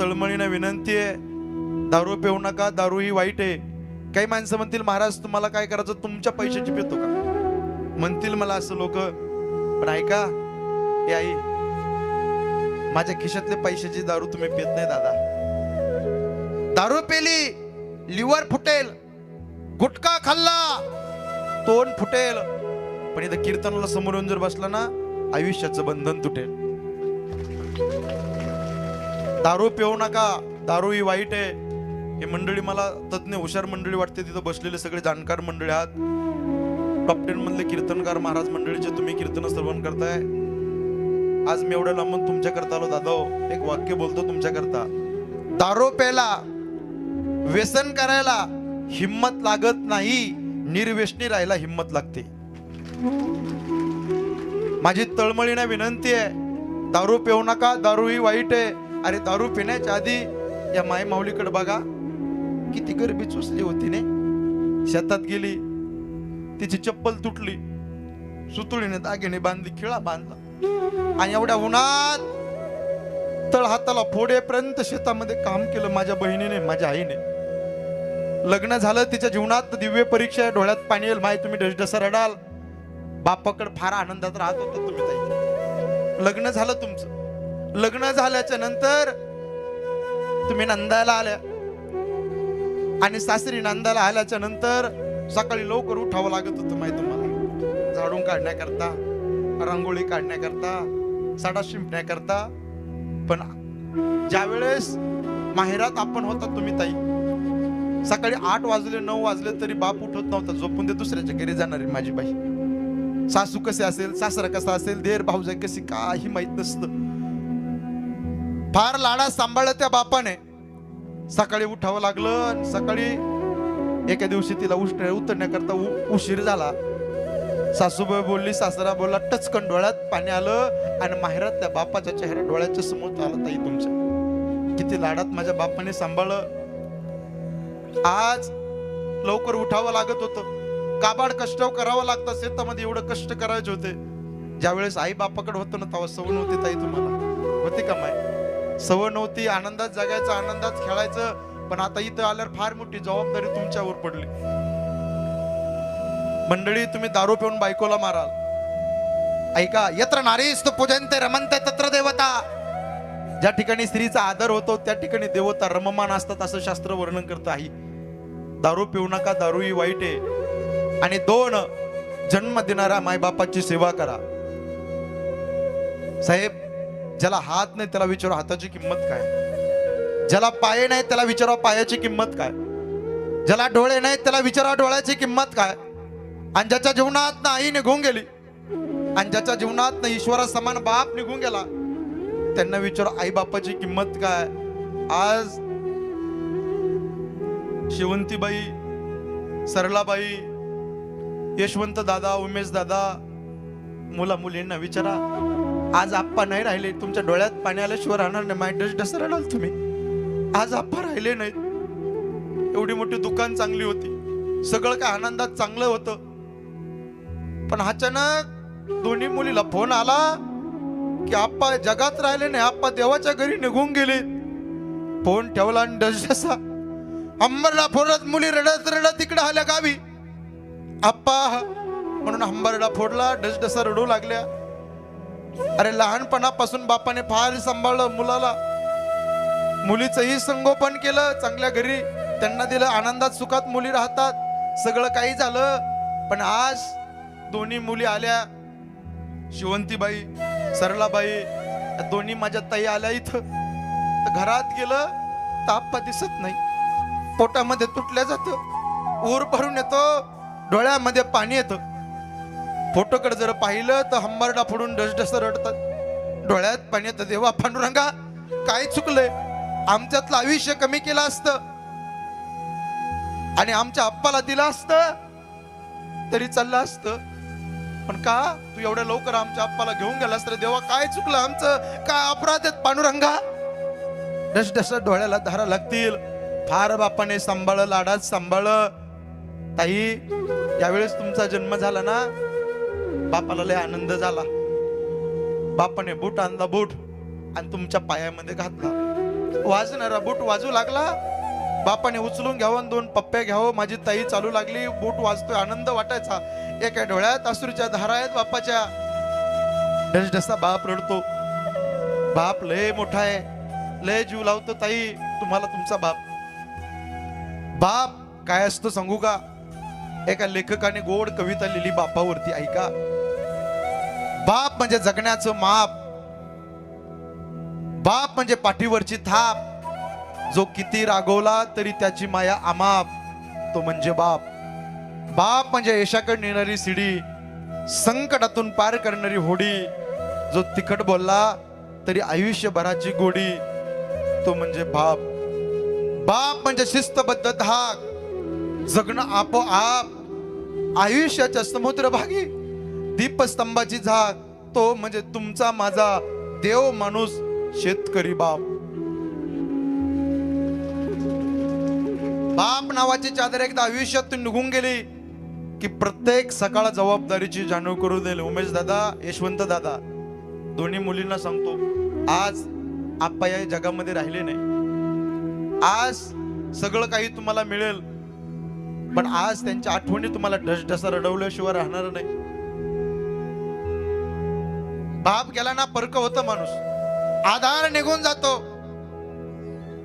तळमळीनं विनंती आहे. दारू पिऊ नका दारू ही वाईट आहे. काही माणसं म्हणतील महाराज तुम्हाला काय करायचं? तुमच्या पैशाची पितो का? म्हणतील मला असं लोक पण ऐका हे आई माझ्या खिशातले पैशाची दारू तुम्ही पित नाही दादा. दारू पेली लिव्हर फुटेल गुटखा खाल्ला तोंड फुटेल. पण इथं कीर्तनाला समोर येऊन जर बसला ना आयुष्याचं बंधन तुटेल. दारू पिऊ नका दारू ही वाईट आहे. हे मंडळी मला तज्ज्ञ हुशार मंडळी वाटते तिथं बसलेले सगळे जाणकार मंडळी आहात. टॉप टेन मधले कीर्तनकार महाराज मंडळीचे तुम्ही कीर्तन श्रवण करताय. आज मी एवढ्या लांबून तुमच्या करता आलो दादा हो. एक वाक्य बोलतो तुमच्या करता दारू प्यायला व्यसन करायला हिम्मत लागत नाही निर्व्यसनी राहायला हिम्मत लागते. माझी तळमळीने विनंती आहे दारू पिऊ नका दारू ही वाईट आहे. अरे दारू पिण्याच्या आधी या माय माऊलीकडे बघा किती गरबी चुसली होती ने. शेतात गेली तिची चप्पल तुटली सुतुळीने दागिने बांधली खिळा बांधला. आणि एवढ्या उन्हात तळ हाताला फोडेपर्यंत शेतामध्ये काम केलं माझ्या बहिणीने माझ्या आईने. लग्न झालं तिच्या जीवनात दिव्य परीक्षा आहे, डोळ्यात पाणी येईल माय तुम्ही डसडसा रडाल बापाकडे फार आनंदात राहत होता तुम्ही लग्न झालं तुमचं. लग्न झाल्याच्यानंतर तुम्ही नंदाला आल्या. आणि सासरी नंदाला आल्याच्यानंतर सकाळी लवकर उठावं लागत होतं माहिती तुम्हाला. झाडून काढण्याकरता रांगोळी काढण्याकरता साडा शिंपण्याकरता. पण ज्या वेळेस माहेरात आपण होता तुम्ही ताई सकाळी आठ वाजले नऊ वाजले तरी बाप उठत नव्हता झोपून ते दुसऱ्याच्या घरी जाणारी माझी बाई. सासू कसे असेल सासरा कसा असेल देर भाऊजाई कशी काही माहीत नसतं. फार लाडा सांभाळलं त्या बापाने. सकाळी उठावं लागलं आणि सकाळी एका दिवशी तिला उष्ट उतरण्याकरता उ- उशीर झाला. सासूबाई बोलली सासरा बोलला टचकन डोळ्यात पाणी आलं आणि माहेरात त्या बापाच्या चेहरा डोळ्याच्या समोर आला ताई तुमच्या. किती लाडात माझ्या बापाने सांभाळलं. आज लवकर उठावं लागत होतं. काबाड कष्ट करावं लागतं शेतामध्ये एवढं कष्ट करायचे होते. ज्यावेळेस आई बापाकडे होतं ना तेव्हा सवण नव्हती ताई तुम्हाला. होती का माय? सवय नव्हती आनंदात जगायचं आनंदात खेळायचं. पण आता इथं आल्यावर फार मोठी जबाबदारी तुमच्यावर पडली. मंडळी तुम्ही दारू पिऊन बायकोला माराल. ऐका यत्र नारीस्त पूजनते रमनते तत्र देवता. ज्या ठिकाणी स्त्रीचा आदर होतो त्या ठिकाणी देवता रममान असतात असं शास्त्र वर्णन करत आहे. दारू पिऊ नका दारू ही वाईट आहे. आणि दोन जन्म देणाऱ्या मायबापाची सेवा करा. साहेब ज्याला हात नाही त्याला विचारा हाताची किंमत काय? ज्याला पाय नाही त्याला विचारा पायाची किंमत काय? ज्याला डोळे नाहीत त्याला विचारा डोळ्याची किंमत काय? आणि ज्याच्या जीवनात ना आई निघून गेली आणि ज्याच्या जीवनात ना ईश्वरा समान बाप निघून गेला त्यांना विचारा आई बापाची किंमत काय? आज शिवंतीबाई सरलाबाई यशवंत दादा उमेश दादा मुला मुलींना विचारा. आज आप्पा नाही राहिले तुमच्या डोळ्यात पाणी आल्याशिवाय राहणार नाही माय डस राहणार तुम्ही. आज आप्पा राहिले नाहीत. एवढी मोठी दुकान चांगली होती. सगळं काय आनंदात चांगलं होतं. पण अचानक दोन्ही मुलीला फोन आला की आप्पा जगात राहिले नाही आप्पा देवाच्या घरी निघून गेले फोन ठेवला आणि डसडसा अंबरला फोडत मुली रडत रडत तिकडे आल्या गावी. आप्पा म्हणून अंबरला फोडला डसडसा रडू लागल्या. अरे लहानपणापासून बापाने फार सांभाळलं मुलाला. मुलीचंही संगोपन केलं चांगल्या घरी त्यांना दिलं आनंदात सुखात मुली राहतात. सगळं काही झालं पण आज दोन्ही मुली आल्या. शिवंतीबाई सरलाबाई या दोन्ही माझ्या ताई आल्या इथं. तर घरात गेलं तर दिसत नाही. पोटामध्ये तुटल्या जातं. ऊर भरून येतो डोळ्यामध्ये पाणी येतं. फोटोकडे जर पाहिलं तर हंबारडा फोडून डसडस रडतात. डोळ्यात पाणी येतं देवा पांडुरंगा काय चुकलंय? आमच्यातलं आयुष्य कमी केलं असतं. आणि आमच्या आप्पाला दिलं असतं. तरी चाललं असतं. पण का? तू एवढ्या लवकर आमच्या आप्पाला घेऊन गेलास तर देवा काय चुकलं आमचं? काय अपराध आहेत पांडुरंगा? डसडस डोळ्याला धारा लागतील. फार बापाने सांभाळ लाडात सांभाळ ताई यावेळेस तुमचा जन्म झाला ना? बापाला लय आनंद झाला. बापाने बूट आणला बूट आणि तुमच्या पायामध्ये घातला. वाजणारा बूट वाजू लागला. बापाने उचलून घ्यावं आणि दोन पप्प्या घ्यावं. माझी ताई चालू लागली. बूट वाजतोय आनंद वाटायचा. एका डोळ्यात असूरच्या धारा आहेत बापाच्या. ढसढसा बाप रडतो. बाप लय मोठा आहे. लय जीव लावतो ताई. तुम्हाला तुमचा बाप. बाप काय असतो सांगू का? एका लेखकाने गोड कविता लिहिली बापावरती. ऐका. बाप म्हणजे जगण्याचं माप. बाप म्हणजे पाठीवरची थाप. जो किती रागवला तरी त्याची माया अमाप. तो म्हणजे बाप. बाप म्हणजे यशाकडे नेणारी सिडी संकटातून पार करणारी होडी. जो तिखट बोलला तरी आयुष्यभराची गोडी. तो म्हणजे बाप. बाप म्हणजे शिस्तबद्ध धाक. जगणं आपोआप. आयुष्याच्या समुद्र भागी दीपस्तंभाची झाक. तो म्हणजे तुमचा माझा देव माणूस शेतकरी बाप. बाप नावाची चादर एकदा आयुष्यातून निघून गेली की प्रत्येक सकाळ जबाबदारीची जाणीव करू देईल. उमेश दादा यशवंत दादा दोन्ही मुलींना सांगतो आज आप्पा या जगामध्ये राहिले नाही. आज सगळं काही तुम्हाला मिळेल पण आज त्यांच्या आठवणी तुम्हाला ढसढसा रडवल्याशिवाय राहणार नाही. बाप गेला ना परक होतं माणूस. आधार निघून जातो.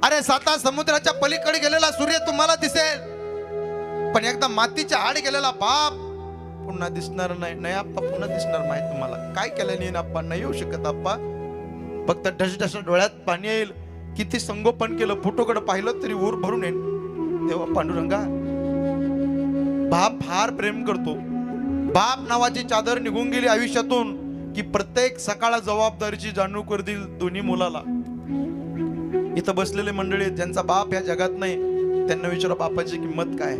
अरे साता समुद्राच्या पलीकडे गेलेला सूर्य तुम्हाला दिसेल. पण एकदा मातीच्या आड गेलेला बाप पुन्हा दिसणार नाही. नाही आप्पा पुन्हा दिसणार नाही तुम्हाला. काय केलं नाही आप्पा? नाही येऊ शकत आप्पा. फक्त ढसढस डोळ्यात पाणी येईल. किती संगोपन केलं फोटोकडे पाहिलं तरी ऊर भरून येईल. तेव्हा पांडुरंगा. बाप फार प्रेम करतो. बाप नावाची चादर निघून गेली आयुष्यातून. की प्रत्येक सकाळ जबाबदारीची जाणीव कर देईल दोन्ही मुलाला. इथं बसलेले मंडळी आहेत, ज्यांचा बाप या जगात नाही त्यांना विचारा बापाची किंमत काय?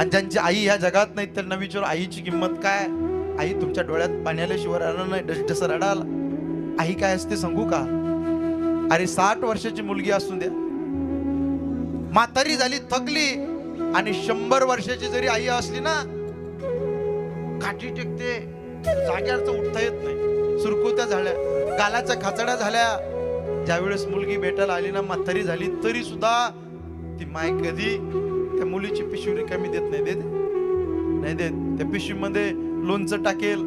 आणि ज्यांची आई ह्या जगात नाही त्यांना विचारू आईची किंमत काय? आई तुमच्या डोळ्यात पाण्याल्याशिवाय राहणार नाही डस रडाल. आई काय असते सांगू का? अरे साठ वर्षाची मुलगी असू द्या. म्हातारी झाली थकली आणि शंभर वर्षाची जरी आई असली ना काठी टेकते. जाग्यावरचं उठता येत नाही. सुरकुत्या झाल्या. गालाच्या खाचड्या झाल्या. ज्यावेळेस मुलगी भेटायला आली ना म्हातारी झाली तरी सुद्धा ती माय कधी त्या मुलीची पिशवी रिकामी देत नाही देत. नाही देत. त्या पिशवीमध्ये लोणचं टाकेल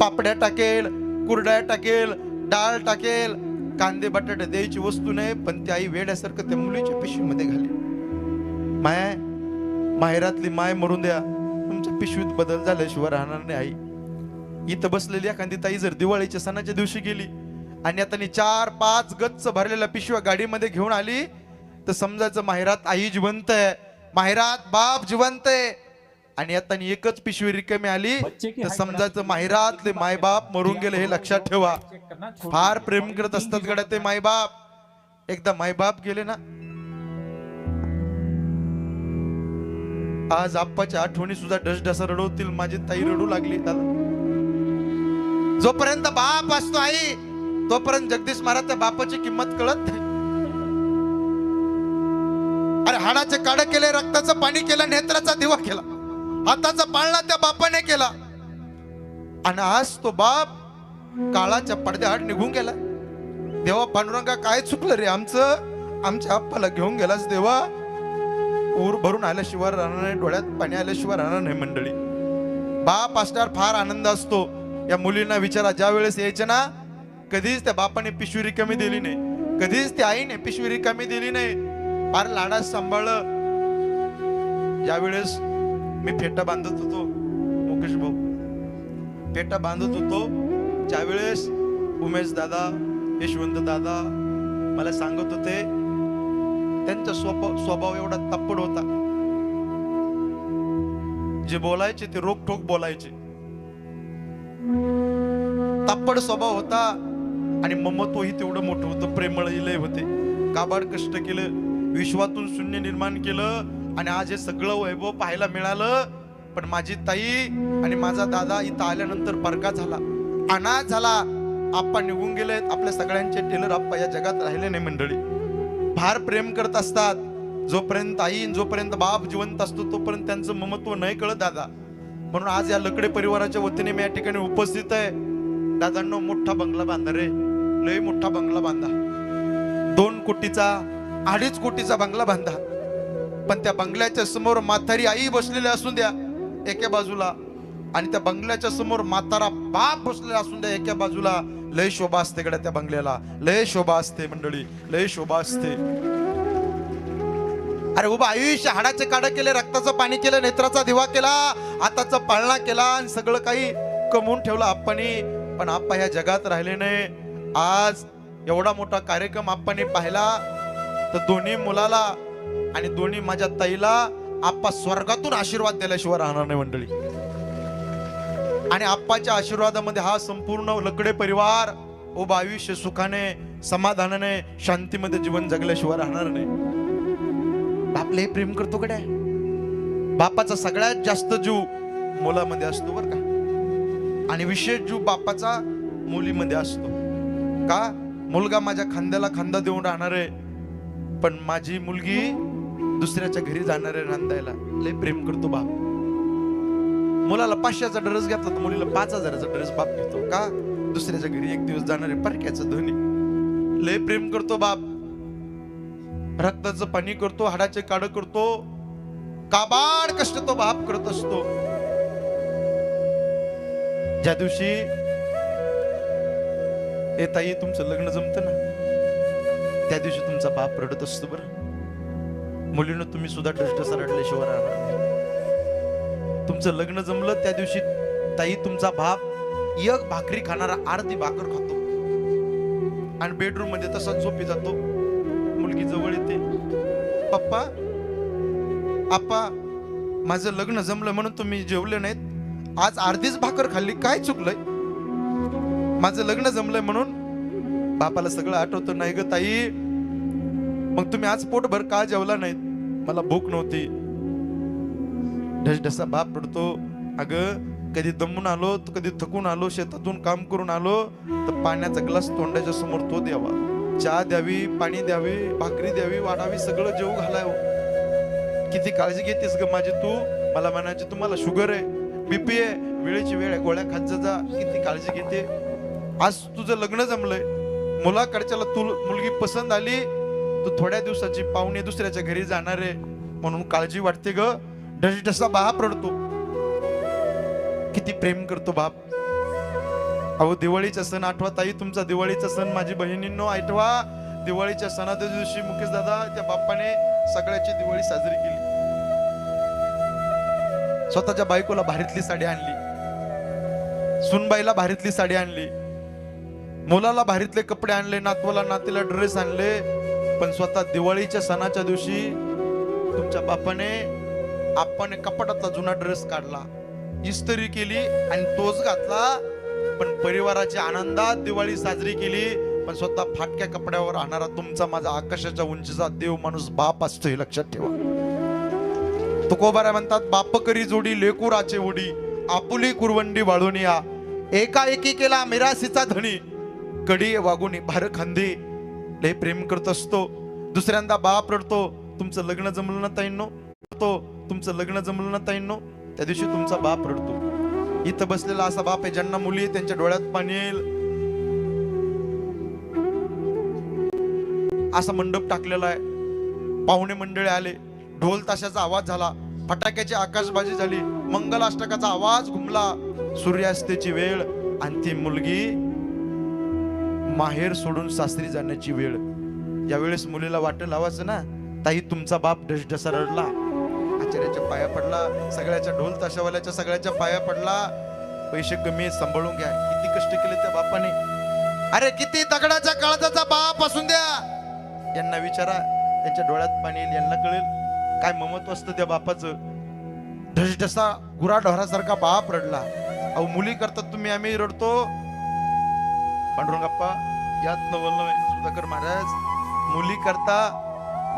पापड्या टाकेल कुरड्या टाकेल डाळ टाकेल कांदे बटाटे द्यायची वस्तू नाही पण ती आई वेड्यासारखं त्या मुलीच्या पिशवीमध्ये घाली. माय माहेरातली माय मरून द्या. तुमच्या पिशवीत बदल झाल्याशिवाय राहणार नाही आई. इथं बसलेली एखादी ताई जर दिवाळीच्या सणाच्या दिवशी गेली आणि आता चार पाच गच्च भरलेल्या पिशव्या गाडीमध्ये घेऊन आली तर समजायचं माहेरात आई जिवंत आहे माहेरात बाप जिवंत आहे. आणि आता एकच पिशवी रिकामी आली तर समजायचं माहेरातले मायबाप मरून गेले हे लक्षात ठेवा. फार प्रेम करत असतात गड्या ते मायबाप. एकदा मायबाप गेले ना आज आप्पाच्या आठवणी सुद्धा ढसढसा रडवतील माझी ताई रडू लागली. दादा. जोपर्यंत बाप असतो आई तोपर्यंत जगदीश महाराज त्या बापाची किंमत कळत नाही. अरे हाडाचे काड केले रक्ताचं पाणी केलं नेत्राचा दिवा केला हाताचा पाळणा त्या बापाने केला. आणि आज तो बाप काळाच्या पडद्याआड निघून गेला. देवा पांडुरंगा काय चुकलं रे? आमचं आमच्या आप्पाला घेऊन गेलास देवा. ऊर भरून आल्याशिवाय राहणार नाही डोळ्यात पाणी आल्याशिवाय राहणार नाही मंडळी. बाप असणार फार आनंद असतो. या मुलींना विचारा ज्या वेळेस यायचे ना कधीच त्या बापाने पिशवी रिकामी दिली नाही. कधीच त्या आईने पिशवी रिकामी दिली नाही. फार लाडा सांभाळलं. ज्यावेळेस मी फेटा बांधत होतो मुकेश भाऊ. फेटा बांधत होतो ज्यावेळेस उमेश दादा यशवंत दादा मला सांगत होते त्यांचा स्वभाव स्वभाव एवढा तप्पड होता. जे बोलायचे ते रोखोक बोलायचे. तापड स्वभाव होता. आणि ममत्वही तेवढं मोठं होतं. प्रेमळ लय होते. काबाड कष्ट केलं. विश्वातून शून्य निर्माण केलं. आणि आज हे सगळं वैभव पाहायला मिळालं. पण माझी ताई आणि माझा दादा इथं आल्यानंतर परका झाला. अनाथ झाला. आप्पा निघून गेलेत आपल्या सगळ्यांचे टेलर आप्पा या जगात राहिले नाही मंडळी. फार प्रेम करत असतात. जोपर्यंत आई जोपर्यंत बाप जिवंत असतो तोपर्यंत त्यांचं ममत्व नाही कळत दादा. म्हणून आज या लकडे परिवाराच्या वतीने मी या ठिकाणी उपस्थित आहे. दादांनो मोठा बंगला बांधा रे. लय मोठा बंगला बांधा. दोन कोटीचा अडीच कोटीचा बंगला बांधा. पण त्या बंगल्याच्या समोर म्हातारी आई बसलेली असून द्या एका बाजूला. आणि त्या बंगल्याच्या समोर म्हातारा बाप बसलेला असून द्या एका बाजूला. लय शोभा असते गड्या त्या बंगल्याला. लय शोभा असते मंडळी. लय शोभा असते. अरे उभा आयुष्य हाडाचे काढ केले रक्ताचं पाणी केलं नेत्राचा दिवा केला हाताचा पाळणा केला आणि सगळं काही कमवून ठेवलं आपणही. पण आप्पा ह्या जगात राहिले नाही आज एवढा मोठा कार्यक्रम आप्पाने पाहिला. तर दोन्ही मुलाला आणि दोन्ही माझ्या ताईला आप्पा स्वर्गातून आशीर्वाद दिल्याशिवाय राहणार नाही मंडळी. आणि आप्पाच्या आशीर्वादामध्ये हा संपूर्ण लकडे परिवार उभा आयुष्य सुखाने समाधानाने शांतीमध्ये जीवन जगल्याशिवाय राहणार नाही. आपले प्रेम करतो कडे बापाचा सगळ्यात जास्त जीव मुलामध्ये असतो बर का. आणि विशेष जीव बापाचा मुलीमध्ये असतो. का? मुलगा माझ्या खांद्याला खांदा देऊन राहणार आहे पण माझी मुलगी दुसऱ्याच्या घरी जाणार आहे नांदायला लय प्रेम करतो बाप. मुलाला पाचशेचा ड्रेस घेतला तर मुलीला पाच हजाराचा ड्रेस बाप घेतो. का? दुसऱ्याच्या घरी एक दिवस जाणार आहे परक्याचं ध्वनी लय प्रेम करतो बाप. रक्ताचं पाणी करतो हाडाचे काड करतो. काबाड कष्ट तो बाप करत असतो. ज्या दिवशी ए ताई तुमचं लग्न जमत ना त्या दिवशी तुमचा बाप रडत असतो बरं. मुलीनं तुम्ही सुद्धा डसडसा रडल्याशिवाय राहणार तुमचं लग्न जमलं त्या दिवशी ताई तुमचा बाप एक भाकरी खाणारा अर्धी भाकर खातो. आणि बेडरूममध्ये तसाच झोपी जातो. मुलगी जवळ येते. पप्पा आप्पा माझं लग्न जमलं म्हणून तुम्ही जेवले नाहीत. आज अर्धीच भाकर खाल्ली काय चुकलंय? माझं लग्न जमलंय म्हणून बापाला सगळं आठवतं नाही ग ताई मग तुम्ही आज पोटभर का जेवला नाहीत? मला भूक नव्हती. ढसढसा बाप पडतो अगं कधी दमून आलो तर कधी थकून आलो शेतातून काम करून आलो तर पाण्याचा ग्लास तोंडाच्या समोर तो द्यावा. चहा द्यावी पाणी द्यावी भाकरी द्यावी वाढावी सगळं जेव घालाय किती काळजी घेतेस ग माझी तू? मला म्हणायची तुम्हाला शुगर आहे. बीपी आहे वेळेची वेळ आहे गोळ्या खात जा किती काळजी घेते. आज तुझं लग्न जमलंय. मुलाकडच्याला तू मुलगी पसंत आली तू थोड्या दिवसाची पाहुणे दुसऱ्याच्या घरी जाणार आहे. म्हणून काळजी वाटते ग. ढसढसा बाप रडतो किती प्रेम करतो बाप. अहो दिवाळीचा सण आठवा ताई तुमचा दिवाळीचा सण माझी बहिणींनो आठवा. दिवाळीच्या सणाच्या दिवशी मुकेश दादा त्या बाप्पाने सगळ्याची दिवाळी साजरी केली. स्वतःच्या बायकोला भारीतली साडी आणली. सुनबाईला भारीतली साडी आणली. मुलाला भारीतले कपडे आणले नातवाला नातीला ड्रेस आणले. पण स्वतः दिवाळीच्या सणाच्या दिवशी तुमच्या बापाने आपण कपाटातला जुना ड्रेस काढला. इस्त्री केली आणि तोच घातला. पण परिवाराच्या आनंदात दिवाळी साजरी केली. पण स्वतः फाटक्या कपड्यावर राहणारा तुमचा माझा आकाशाच्या उंचीचा देव माणूस बाप असतो हे लक्षात ठेवा. तुकोबारा म्हणतात बाप करी जोडी लेकुराचे उडी आपुली कुरवंडी वाळून या. एकाएकी केला मिरासीचा धनी. कडी वागुनी भार खांदी. लय प्रेम करत असतो. दुसऱ्यांदा बाप रडतो. तुमचं लग्न जमलं ना ताईंनो? तो तुमचं लग्न जमलं ना ताईंनो? त्या दिवशी तुमचा बाप रडतो. इथं बसलेला असा बाप आहे ज्यांना मुली आहे, त्यांच्या डोळ्यात पाणी येईल. असा मंडप टाकलेला आहे. पाहुणे मंडळी आले. ढोल ताशाचा आवाज झाला. फटाक्याची आकाशबाजी झाली. मंगलाष्टकाचा आवाज घुमला. सूर्यास्तेची वेळ आणि ती मुलगी माहेर सोडून सासरी जाण्याची वेळ. यावेळेस मुलीला वाट लावायचं ना? ताई तुमचा बाप ढसढसा रडला. आचार्याच्या पाया पडला. सगळ्याच्या ढोल ताशावाल्याच्या सगळ्याच्या पाया पडला. पैसे कमी सांभाळून घ्या. किती कष्ट केले त्या बापाने. अरे किती दगडाच्या काळजाचा बाप असून द्या. यांना विचारा. त्यांच्या डोळ्यात पाणी येईल यांना कळेल. काय ममत्व असतं त्या बापाचं? ढसढसा गुरा ढोरासारखा बाप रडला. अहो मुली करतात तुम्ही आम्ही रडतो. पांडुरंगप्पा यात नवल सुधाकर महाराज. मुली करता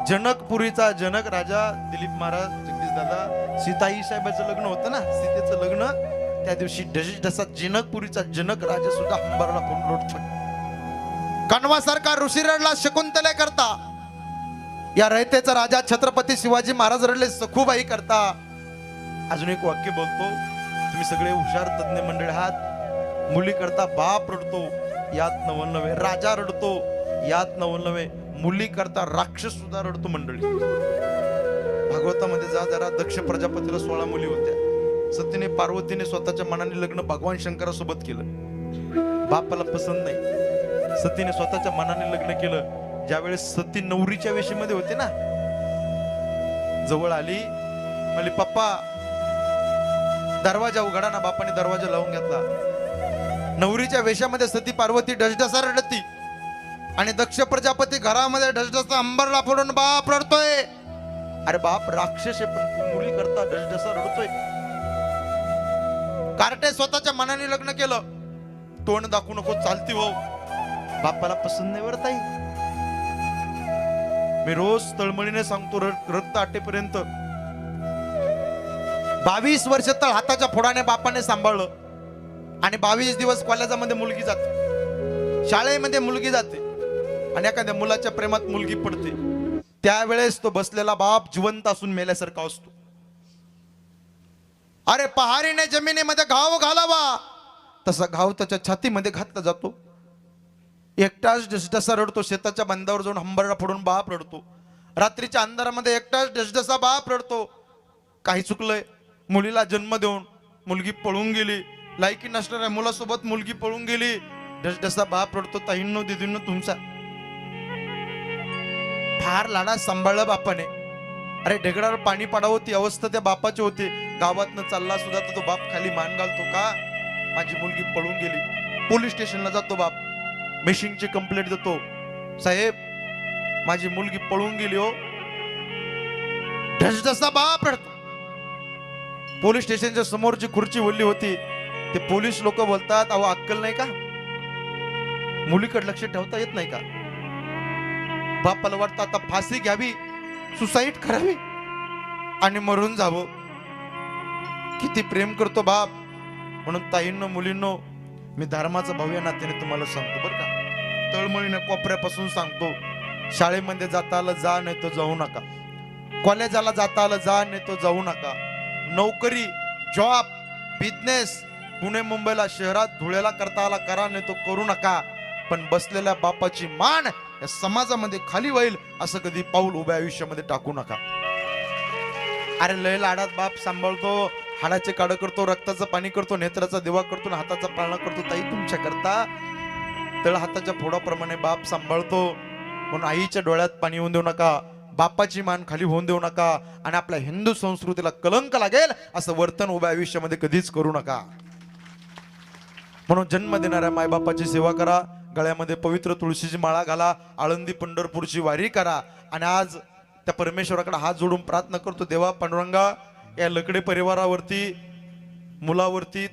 जनकपुरीचा जनक राजा दिलीप महाराज जगदीश दादा. सीताई साहेबाचं लग्न होतं ना सीतेचं लग्न. त्या दिवशी ढसा जनकपुरीचा जनक राजा सुद्धा हंबारला कोण लोटतो. कणवासारखा ऋषी रडला शकुंतले करता. या रयतेचा राजा छत्रपती शिवाजी महाराज रडले सखूबाई करता. अजून एक वाक्य बोलतो. तुम्ही सगळे हुशार तज्ञ मंडळ आहात. मुली करता बाप रडतो यात नवनवे राजा रडतो यात नवनवे मुली करता राक्षस सुद्धा रडतो मंडळी. भागवतामध्ये जा जरा दक्ष प्रजापतीला सोळा मुली होत्या. सतीने पार्वतीने स्वतःच्या मनाने लग्न भगवान शंकरासोबत केलं. बापाला पसंत नाही. सतीने स्वतःच्या मनाने लग्न केलं. ज्यावेळेस सती नवरीच्या वेशीमध्ये होते ना जवळ आली म्हणजे पप्पा दरवाजा उघडा ना बापाने दरवाजा लावून घेतला. नवरीच्या वेशामध्ये सती पार्वती ढसढसा रडती आणि दक्ष प्रजापती घरामध्ये ढसढसा अंबरला फोडून बाप रडतोय. अरे बाप राक्षस पण मुली करता ढसढसा रडतोय. कार्टे स्वतःच्या मनाने लग्न केलं. तोंड दाखवू नको चालती हो. बापाला पसंत नाही वरताई ताई. मी रोज तळमळीने सांगतो रक्त आटेपर्यंत. बावीस वर्ष तर हाताच्या फोडाने बापाने सांभाळलं. आणि बावीस दिवस कॉलेजामध्ये मुलगी जाते. शाळेमध्ये मुलगी जाते. आणि एखाद्या मुलाच्या प्रेमात मुलगी पडते. त्यावेळेस तो बसलेला बाप जिवंत असून मेल्यासारखा असतो. अरे पहारीने जमिनीमध्ये घाव घालावा. तसा घाव त्याच्या छातीमध्ये घातला जातो. एकटाच ढसढसा रडतो शेताच्या बंदावर जाऊन हंबरडा फोडून बाप रडतो. रात्रीच्या अंधारामध्ये एकटाच ढसढसा बाप रडतो. काही चुकलंय मुलीला जन्म देऊन मुलगी पळून गेली. लायकी नसणाऱ्या मुलासोबत मुलगी पळून गेली. ढसढसा बाप रडतो ताईंनो दिदींनो तुमचा. फार लाडा सांभाळलं बापाने. अरे ढगडावर पाणी पाडावं ती अवस्था त्या बापाची होती. गावातनं चालला सुद्धा तर तो बाप खाली मान घालतो का? माझी मुलगी पळून गेली. पोलीस स्टेशनला जातो बाप. मिशिंगची कंप्लेंट देतो. साहेब माझी मुलगी पळून गेली हो. ढसढसा बाप रडतो. पोलीस स्टेशनच्या समोरची खुर्ची ओढली होती. ते पोलीस लोक बोलतात अहो अक्कल नाही का? मुलीकडे लक्ष ठेवता येत नाही का? बापाला वाटतं आता फाशी घ्यावी सुसाईड करावी आणि मरून जावं. किती प्रेम करतो बाप. म्हणून ताईंनो मुलींनो मी धर्माचं भव्य नात्याने तुम्हाला सांगतो बरं का. तळमळीने कोपऱ्यापासून सांगतो शाळेमध्ये जाता आलं जा नाही तो जाऊ नका. कॉलेजाला जाता आलं जा नाही तो जाऊ नका. नोकरी जॉब बिझनेस पुणे मुंबईला शहरात धुळ्याला करता आला करा नाही तो करू नका. पण बसलेल्या बापाची मान या समाजामध्ये खाली होईल असं कधी पाऊल उभ्या आयुष्यामध्ये टाकू नका. अरे लय लाडात बाप सांभाळतो. हाडाचे काढ करतो रक्ताचं पाणी करतो नेत्राचा दिवा करतो आणि हाताचा पाळणा करतो. ताई तुमच्या करता तळ हाताच्या फोडाप्रमाणे बाप सांभाळतो. म्हणून आईच्या डोळ्यात पाणी होऊन देऊ नका बापाची मान खाली होऊन देऊ नका आणि आपल्या हिंदू संस्कृतीला कलंक लागेल असं वर्तन उभ्या आयुष्यामध्ये कधीच करू नका. म्हणून जन्म देणाऱ्या मायबापाची सेवा करा गळ्यामध्ये पवित्र तुळशीची माळा घाला आळंदी पंढरपूरची वारी करा आणि आज त्या परमेश्वराकडे हात जोडून प्रार्थना करतो देवा पांडुरंगा या लकडे परिवारावरती मुलावरती